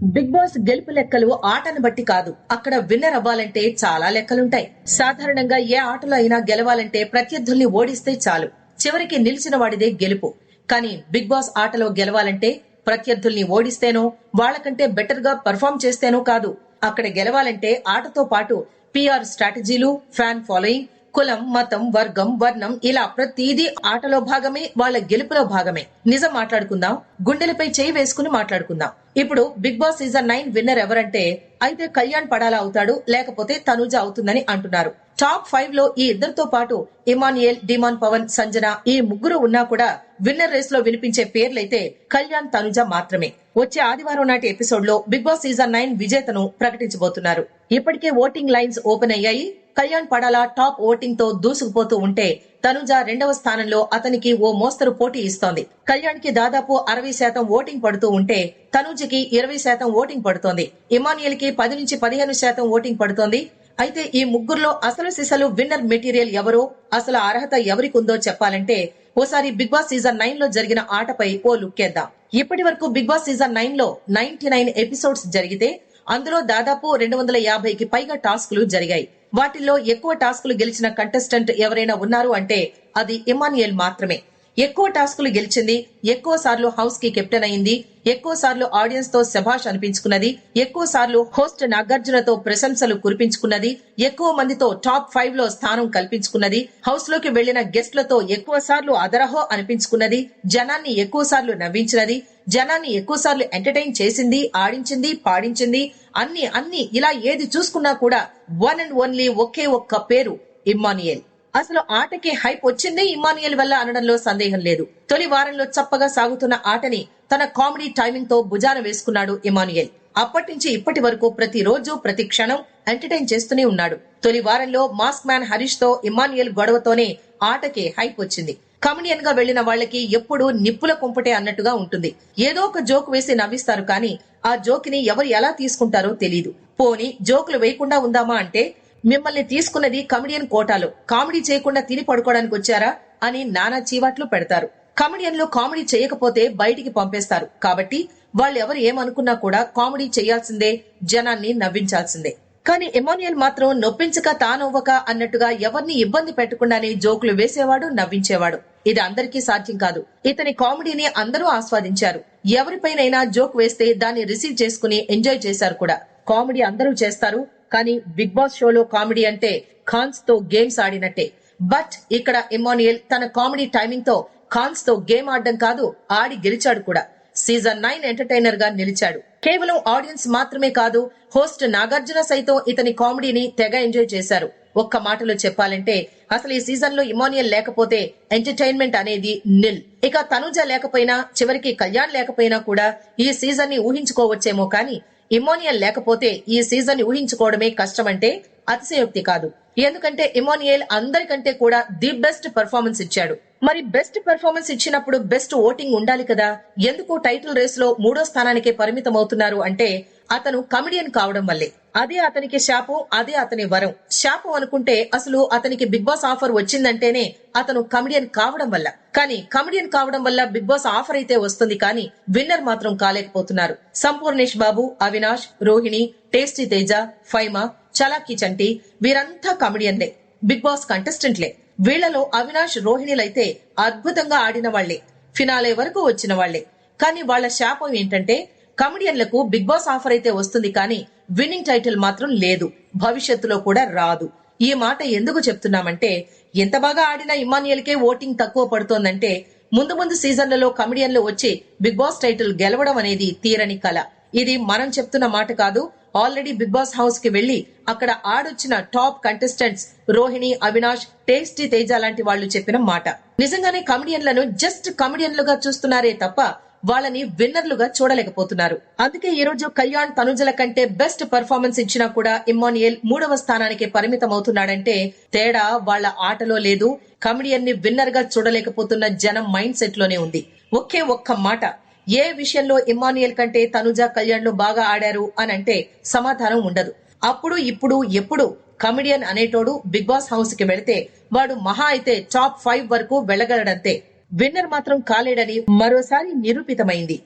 Big boss గెలుపు లెక్కలు ఆటను బట్టి కాదు. అక్కడ విన్నర్ అవ్వాలంటే చాలా లెక్కలుంటాయి. సాధారణంగా ఏ ఆటలో అయినా గెలవాలంటే ప్రత్యర్థుల్ని ఓడిస్తే చాలు. చివరికి నిలిచిన వాడిదే గెలుపు. కానీ బిగ్ బాస్ ఆటలో గెలవాలంటే ప్రత్యర్థుల్ని ఓడిస్తేనో వాళ్ళకంటే బెటర్గా పర్ఫామ్ చేస్తేనో కాదు. అక్కడ గెలవాలంటే ఆటతో పాటు పిఆర్ స్ట్రాటజీలు ఫ్యాన్ ఫాలోయింగ్ కులం మతం వర్గం వర్ణం ఇలా ప్రతిదీ ఆటలో భాగమే వాళ్ళ గెలుపులో భాగమే. నిజం మాట్లాడుకుందాం గుండెలపై చేయి వేసుకుని మాట్లాడుకుందాం. ఇప్పుడు Bigg Boss season nine winner ఎవరంటే అయితే కళ్యాణ్ పడాలా అవుతాడు లేకపోతే తనుజ అవుతుందని అంటున్నారు. టాప్ ఫైవ్లో ఈ ఇద్దరితో పాటు ఇమానియల్ డిమాన్ పవన్ సంజన ఈ ముగ్గురు ఉన్నా కూడా విన్నర్ రేస్లో వినిపించే పేర్లైతే కళ్యాణ్ తనుజ మాత్రమే. వచ్చే ఆదివారం నాటి ఎపిసోడ్లో బిగ్ బాస్ సీజన్ నైన్ విజేతను ప్రకటించబోతున్నారు. ఇప్పటికే ఓటింగ్ లైన్స్ ఓపెన్ అయ్యాయి. కళ్యాణ్ పడాలా టాప్ ఓటింగ్తో దూసుకుపోతూ ఉంటే తనుజ రెండవ స్థానంలో అతనికి ఓ మోస్తరు పోటీ ఇస్తోంది. కళ్యాణ్కి దాదాపు అరవై శాతం ఓటింగ్ పడుతూ ఉంటే తనుజకి ఇరవై శాతం ఓటింగ్ పడుతోంది. ఇమానియల్కి పది నుంచి పదిహేను శాతం ఓటింగ్ పడుతోంది. అయితే ఈ ముగ్గురులో అసలు సిసలు విన్నర్ మెటీరియల్ ఎవరో అసలు అర్హత ఎవరికి ఉందో చెప్పాలంటే ఓసారి బిగ్ బాస్ సీజన్ నైన్లో జరిగిన ఆటపై ఓ లుక్కేద్దాం ఇప్పటి వరకు బిగ్ బాస్ సీజన్ నైన్లో నైన్టీ నైన్ ఎపిసోడ్స్ జరిగితే అందులో దాదాపు రెండు వందల యాభైకి పైగా టాస్క్లు జరిగాయి. వాటిల్లో ఎక్కువ టాస్కులు గెలిచిన కంటెస్టెంట్ ఎవరైనా ఉన్నారు అంటే అది ఇమానియల్ మాత్రమే. ఎక్కువ టాస్కులు గెలిచింది ఎక్కువ సార్లు హౌస్కి కెప్టెన్ అయింది ఎక్కువ సార్లు ఆడియన్స్తో శభాష్ అనిపించుకున్నది ఎక్కువ సార్లు హోస్ట్ నాగార్జునతో ప్రశంసలు కురిపించుకున్నది ఎక్కువ మందితో టాప్ ఫైవ్లో స్థానం కల్పించుకున్నది హౌస్లోకి వెళ్ళిన గెస్ట్లతో ఎక్కువ సార్లు అదరహో అనిపించుకున్నది జనాన్ని ఎక్కువ సార్లు నవ్వించినది జనాన్ని ఎక్కువ సార్లు ఎంటర్టైన్ చేసింది ఆడించింది పాడించింది అన్ని అన్ని ఇలా ఏది చూసుకున్నా కూడా వన్ అండ్ ఓన్లీ ఒకే ఒక్క పేరు ఇమ్మానియల్. అసలు ఆటకి హైప్ వచ్చిందే ఇమానియల్ వల్ల అనడంలో సందేహం లేదు. తొలి వారంలో చప్పగా సాగుతున్న ఆటని తన కామెడీ టైమింగ్తో భుజాన వేసుకున్నాడు ఇమానుయల్ అప్పటి నుంచి ఇప్పటి వరకు ప్రతి రోజు ప్రతి క్షణం ఎంటర్టైన్ చేస్తూనే ఉన్నాడు. తొలి వారంలో మాస్క్ మ్యాన్ హరీష్తో ఇమానుయల్ గొడవతోనే ఆటకి హైప్ వచ్చింది. కమెడియన్గా వెళ్ళిన వాళ్ళకి ఎప్పుడు నిప్పుల కుంపటే అన్నట్టుగా ఉంటుంది. ఏదో ఒక జోక్ వేసి నవ్విస్తారు కానీ ఆ జోకిని ఎవరు ఎలా తీసుకుంటారో తెలియదు పోని జోకులు వేయకుండా ఉందామా అంటే మిమ్మల్ని తీసుకున్నది కమెడియన్ కోటాలో కామెడీ చేయకుండా తిని పడుకోవడానికి వచ్చారా అని నానా చీవాట్లు పెడతారు. కమెడియన్లు కామెడీ చేయకపోతే బయటికి పంపేస్తారు. కాబట్టి వాళ్ళు ఎవరు ఏమనుకున్నా కూడా కామెడీ చేయాల్సిందే జనాన్ని నవ్వించాల్సిందే. కానీ ఎమోనియల్ మాత్రం నొప్పించక తానవ్వక అన్నట్టుగా ఎవరిని ఇబ్బంది పెట్టకుండానే జోకులు వేసేవాడు నవ్వించేవాడు. ఇది అందరికీ సాధ్యం కాదు. ఇతని కామెడీని అందరూ ఆస్వాదించారు. ఎవరిపైనైనా జోక్ వేస్తే దాన్ని రిసీవ్ చేసుకుని ఎంజాయ్ చేశారు కూడా. కామెడీ అందరూ చేస్తారు కానీ బిగ్ బాస్ షోలో కామెడీ అంటే ఖాన్స్తో గేమ్స్ ఆడినట్టే. బట్ ఇక్కడ ఇమానియల్ తన కామెడీ టైమింగ్తో ఖాన్స్తో గేమ్ ఆడడం కాదు ఆడి గెలిచాడు కూడా. సీజన్ నైన్ ఎంటర్టైనర్గా నిలిచాడు. కేవలం ఆడియన్స్ మాత్రమే కాదు హోస్ట్ నాగార్జున సైతం ఇతని కామెడీని తెగ ఎంజాయ్ చేశారు. ఒక్క మాటలో చెప్పాలంటే అసలు ఈ సీజన్లో ఇమోనియల్ లేకపోతే ఎంటర్టైన్మెంట్ అనేది నిల్. ఇక తనుజ లేకపోయినా చివరికి కళ్యాణ్ లేకపోయినా కూడా ఈ సీజన్ని ఊహించుకోవచ్చేమో కానీ ఇమోనియల్ లేకపోతే ఈ సీజన్ని ఊహించుకోవడమే కష్టమంటే అతిశయోక్తి కాదు. ఎందుకంటే ఇమోనియల్ అందరికంటే కూడా ది బెస్ట్ పర్ఫార్మెన్స్ ఇచ్చాడు. మరి బెస్ట్ పెర్ఫార్మెన్స్ ఇచ్చినప్పుడు బెస్ట్ ఓటింగ్ ఉండాలి కదా? ఎందుకు టైటిల్ రేస్లో మూడో స్థానానికే పరిమితం అవుతున్నారు అంటే అతను కమెడియన్ కావడం వల్లే. అదే అతనికి శాపం అదే అతని వరం. శాపం అనుకుంటే అసలు అతనికి బిగ్ బాస్ ఆఫర్ వచ్చిందంటేనే అతను కమెడియన్ కావడం వల్ల. కానీ కమెడియన్ కావడం వల్ల బిగ్ బాస్ ఆఫర్ అయితే వస్తుంది కానీ విన్నర్ మాత్రం కాలేకపోతున్నారు. సంపూర్ణేష్ బాబు అవినాష్ రోహిణి టేస్టీ తేజ ఫైమా చలాకీ చంటి వీరంతా కమెడియన్లే బిగ్ బాస్ కంటెస్టెంట్లే వీళ్ళలో అవినాష్ రోహిణిలైతే అద్భుతంగా ఆడిన వాళ్ళే ఫినాలే వరకు వచ్చిన వాళ్ళే కానీ వాళ్ళ శాపం ఏంటంటే కమెడియన్లకు బిగ్ బాస్ ఆఫర్ అయితే వస్తుంది కానీ విన్నింగ్ టైటిల్ మాత్రం లేదు. భవిష్యత్తులో కూడా రాదు. ఈ మాట ఎందుకు చెప్తున్నామంటే ఎంత బాగా ఆడిన ఇమానియల్కే ఓటింగ్ తక్కువ పడుతోందంటే ముందు ముందు సీజన్లలో కమెడియన్లు వచ్చి బిగ్ బాస్ టైటిల్ గెలవడం అనేది తీరని కళ ఇది మనం చెప్తున్న మాట కాదు. ఆల్రెడీ బిగ్ బాస్ హౌస్కి వెళ్ళి అక్కడ ఆడొచ్చిన top contestants Rohini Avinash tasty Teja లాంటి వాళ్ళు చెప్పిన మాట. నిజంగానే కమెడియన్లను జస్ట్ కమెడియన్లుగా చూస్తున్నారే తప్ప వాళ్ళని విన్నర్లుగా చూడలేకపోతున్నారు. అందుకే ఈ రోజు కళ్యాణ్ తనుజల కంటే బెస్ట్ పర్ఫార్మెన్స్ ఇచ్చినా కూడా ఇమ్మానియల్ మూడవ స్థానానికి పరిమితం అవుతున్నాడంటే తేడా వాళ్ళ ఆటలో లేదు. కమెడియన్ని విన్నర్గా చూడలేకపోతున్న జనం మైండ్ సెట్లోనే ఉంది. ఒకే ఒక్క మాట ఏ విషయంలో ఇమ్మానియల్ కంటే తనుజ కళ్యాణ్లు బాగా ఆడారు అని అంటే సమాధానం ఉండదు. అప్పుడు ఇప్పుడు ఎప్పుడు కమెడియన్ అనేటోడు బిగ్ బాస్ హౌస్కి వెళితే వాడు మహా అయితే టాప్ ఫైవ్ వరకు వెళ్ళగలడంతే. విన్నర్ మాత్రం కాలేడని మరోసారి నిరూపితమైంది.